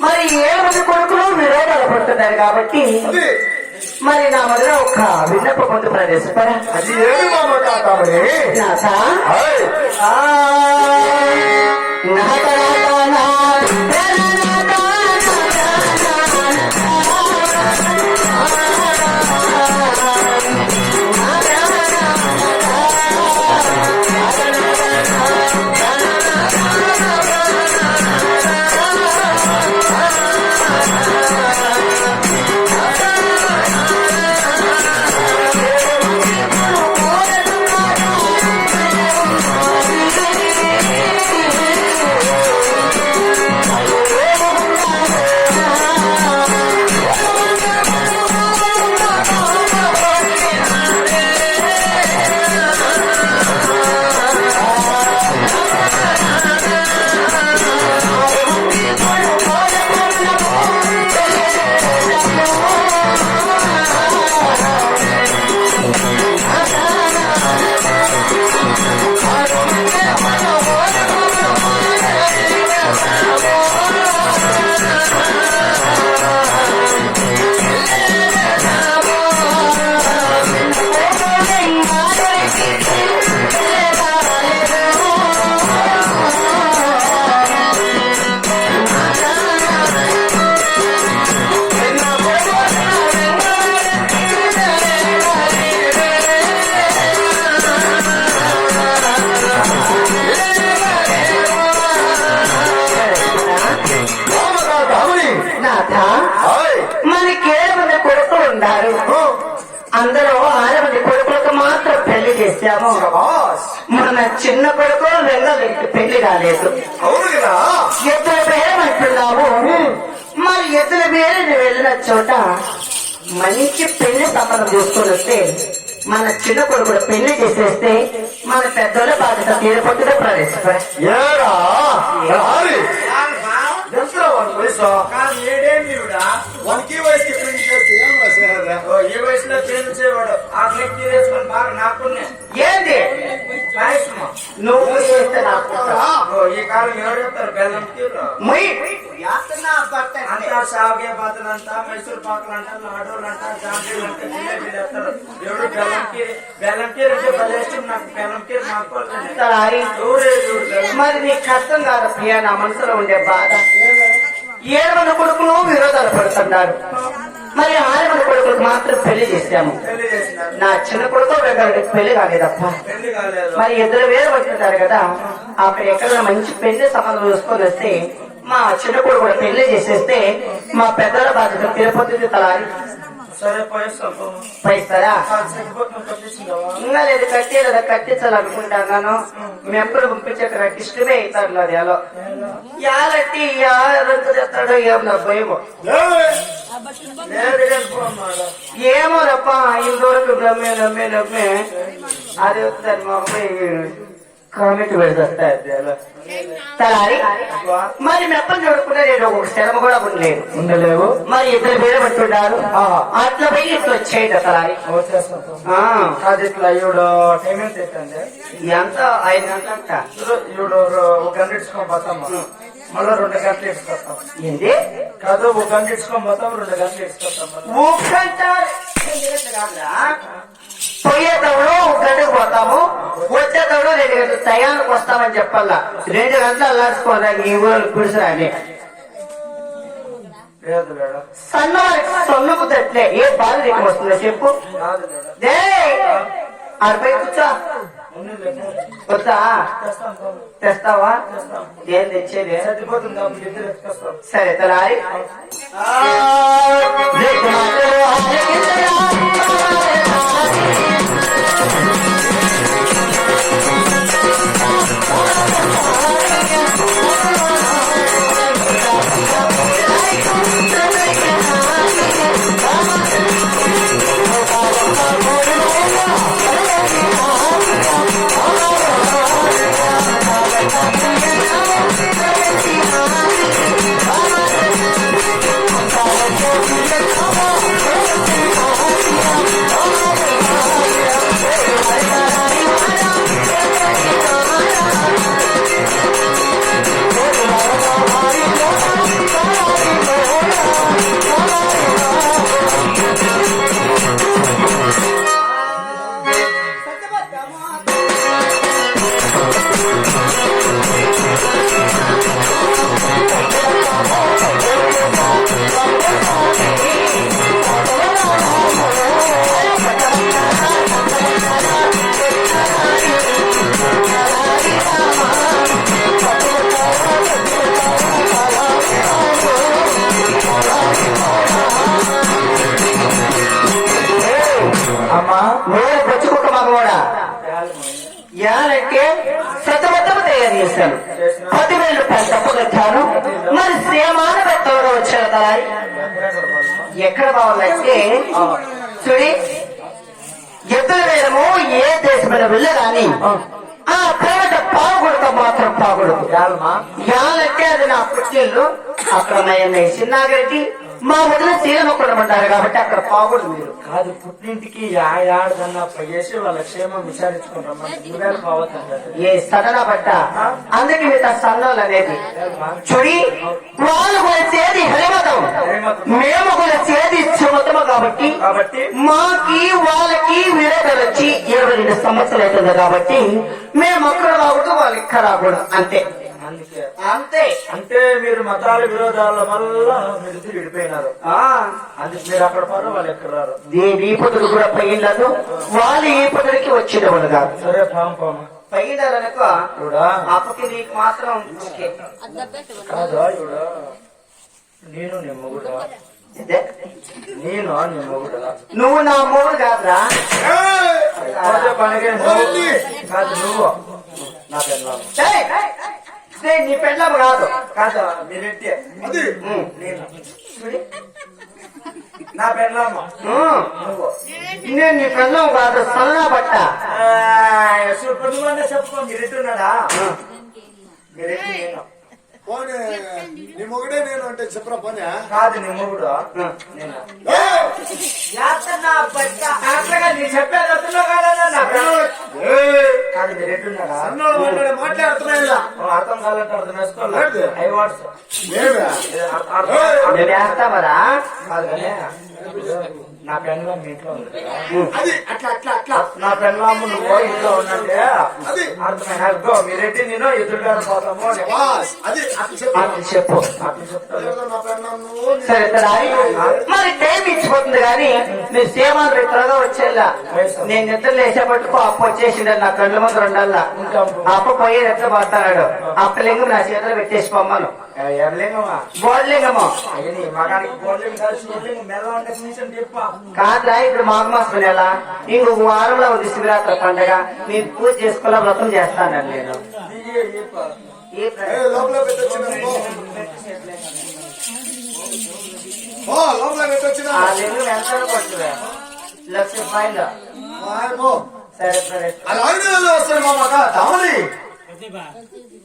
మరి ఏడు కొడుకులు విరోధాలు పడుతున్నారు కాబట్టి మరి నా మొదలు ఒక విన్నప ముందు నాథ, నాథ, చేశాము. మన చిన్న కొడుకు వెళ్ళలేదు పెళ్ళి కాలేదు. అవును? కదా ఇద్దరు పేరేమంటున్నావు మరి ఇద్దరు పేరు నువ్వు వెళ్ళిన చోట మంచి పెళ్ళి సంబంధం చూసుకొని వస్తే మన చిన్న కొడుకుడు పెళ్ళి చేసేస్తే మన పెద్దోళ్ళ బాధ్యత తీరిపోతుందో ప్రవేశపడ? వానికి వయసుకి పెళ్ళి చేస్తే ఏం రాసేదా ఓ, ఈ వయసులో చేయవాడు. ఆ నెక్ తీరేసుకొని బాగా నాకునే ఏంది పాయసము. నువ్వు చేస్తే నాకు ఓ, ఈ కాలం ఎవరెత్తారు బెల్లం తీరు ముయ్ అంతా సాగే బాతులంట మైసూర్ పాకులంట లాడోలంట జాంబీలు అంట జిలేబీలు ఎత్తారు ఎవడు బెల్లం కీరి బెల్లం కీరి అంటే బలేష్టం నాకు. బెల్లం కీరి మాకు తలారి ఎవరే చూడు బెల్లం మరి నీకు కష్టం కాదు ప్రియ నా మనసులో ఉండే బాధ. ఏడు మంది కొడుకులు విరోధాలు పడుతున్నారు. మరి ఆరు మంది కొడుకులకు మాత్రం పెళ్ళి చేశాము. నా చిన్న కొడుకు వెంకటకి పెళ్ళి కాలేదప్ప. మరి ఇద్దరు వేరు పడుతుంటారు కదా. అక్కడ ఎక్కడ మంచి పెళ్ళి సంబంధం చూసుకొని వస్తే మా చిన్న కొడుకు కూడా పెళ్ళి చేసేస్తే మా పెద్దల బాధ్యత తిరుపతి తలారి పైస్తారా ఇంకా లేదు కట్టే లేదా కట్టించాలనుకుంటాను మెంబర్ పంపించాక నాకు ఇష్టమే అవుతారు అది ఎలా యాలట్టి యారంత చేస్తాడో ఏం నా భయము. ఏమో రప్ప ఇంతవరకు నమ్మే నమ్మే నమ్మే. అది వస్తుంది మా అమ్మాయి కామెంట్ పెడతాయి తలారి మరి మెప్పని చూడకుండా నేను ఒక శ్రమ కూడా ఉండలేదు. ఉండలేవు. మరి ఇద్దరు పేరు పట్టుకుంటారు. అట్లా పోయి ఇట్లా వచ్చేయండి తలారి. అది ఇట్లా ఈవిడ టైం ఎంత ఎంత? ఐదు ఈవిడ ఒక గంట ఇచ్చుకొని పోతాం మళ్ళీ రెండు గంటలు ఇచ్చుకొస్తాం ఏంది? కాదు ఒక గంట ఇచ్చుకొని పోతాం రెండు గంటలు ఇచ్చుకొస్తాం మళ్ళీ. ఊకంట పోయేటప్పుడు ఒక గంటకు పోతాము. వచ్చేటప్పుడు రెండు గంటలు టయానికి వస్తామని చెప్పాలా. రెండు గంటలు అల్లాడుకోవాలి ఈ ఊరు కుడిసిరాని మేడం. సన్న సొన్నుకు తట్లే ఏ బాధ నీకు వస్తుందో చెప్పు. అరవై కూర్చో. వద్దా. తెస్తావా? ఏం తెచ్చేది? సరే తలారి వేరే బొచ్చుకుక్క మగవాడా యాలంటే శతమతము తయారు చేశాను. పదివేల రూపాయలు తప్పు కట్టాను. మరి సేమాన పెట్టవగా వచ్చాను కదా ఎక్కడ కావాలంటే చూడి ఎద్దుల వేయడము ఏ దేశమైన వెళ్ళగాని ఆ పేద పావుగొడత మాత్రం పావుగొడదు యాలంటే అది నా పుట్టిల్లు. అక్కడ అన్నయ్య చిన్నాగరెడ్డి మా వదిన సీలమొక్కడమంటారు కాబట్టి అక్కడ పావుగొడు మీరు కాదు పుట్టింటికి ఆడదన్నా పోయేసి వాళ్ళ క్షేమం విచారించుకుంటాం ఏ సదన పట్ట? అందుకే మీద సన్నోలు అనేది. చూడి వాళ్ళు కొలిచేది హరిమతం. మేము కొలిచేది సుమతము కాబట్టి కాబట్టి మాకి వాళ్ళకి విరోధాలు వచ్చి ఇరవై రెండు సంవత్సరాలు అవుతుంది కాబట్టి మేము అక్కడ రాకూడదు వాళ్ళు ఇక్కడ రాకూడదు అంతే. అందుకే. అంతే. అంటే మీరు మతాల విరోధాల వల్ల మీరు విడిపోయినారు. ఆ. అందుకే మీరు అక్కడ పోరు వాళ్ళు ఎక్కడ రారు దేని ఈ పొద్దులు కూడా పైనదు వాళ్ళు ఈ పొద్దులకి వచ్చినవాళ్ళు కాదు. సరే పాము పాము. అప్పకి నీకు మాత్రం. కాదా నేను ఇదే. నేను నీ మొగుడా నువ్వు నా మూడు కాదురా. కాదు పనిగే నువ్వు. కాదు నువ్వు. నా పెళ్ళాము నీ పెళ్ళం కాదు. కాదా మీరెట్టే అది. నేను నా పెళ్ళాము. ఉమ్. నువ్వు. నేను నీ పెళ్ళం కాదు సన్నా బట్ట. సూపర్ నువ్వన్నా చెప్పు మీరెట్టున్నాడా మీరెట్టి నేను. పోనీ నీ మొగడే నేను అంటే చెప్పరా పోనీ కాదు నీ మొగుడు. నేను. అట్లాగా నీ చెప్పేది పెళ్ళాం. అన్నోడు మాట్లాడే మాట్లాడుతున్నా అర్థం కాలంటే అర్థం వేసుకోవాలి. ఐ వాట్స్ నేను వేస్తావరా కాదు నా పెళ్ళం మీ ఇంట్లో ఉంది. అది అట్లా అట్లా అట్లా. నా పెళ్ళాము నువ్వు ఇంట్లో అది. అర్థమైన అర్థం మీరెట్టి నేను ఎదురుగారు పోతాము అది అట్లా చెప్పు. సరే. మరి టైం ఇచ్చిపోతుంది కానీ నీ సేవలు రేపు త్వరగా వచ్చేలా. నేను నిద్ర లేచేపట్టుకో అప్పు వచ్చేసిండ నా కళ్ళ ముందు రెండల్లా. అప్ప? పోయి ఎట్లా పడతాడు అప్ప లింగం నా చేతిలో పెట్టేసి పొమ్మను. కాదురా ఇప్పుడు మాఘ మాసం నెల ఇంకొక వారంలో ఉంది శివరాత్రి పండగ నేను పూజ చేసుకోవాలా వ్రతం చేస్తాను నేను లక్ష రూపాయలు. సరే సరే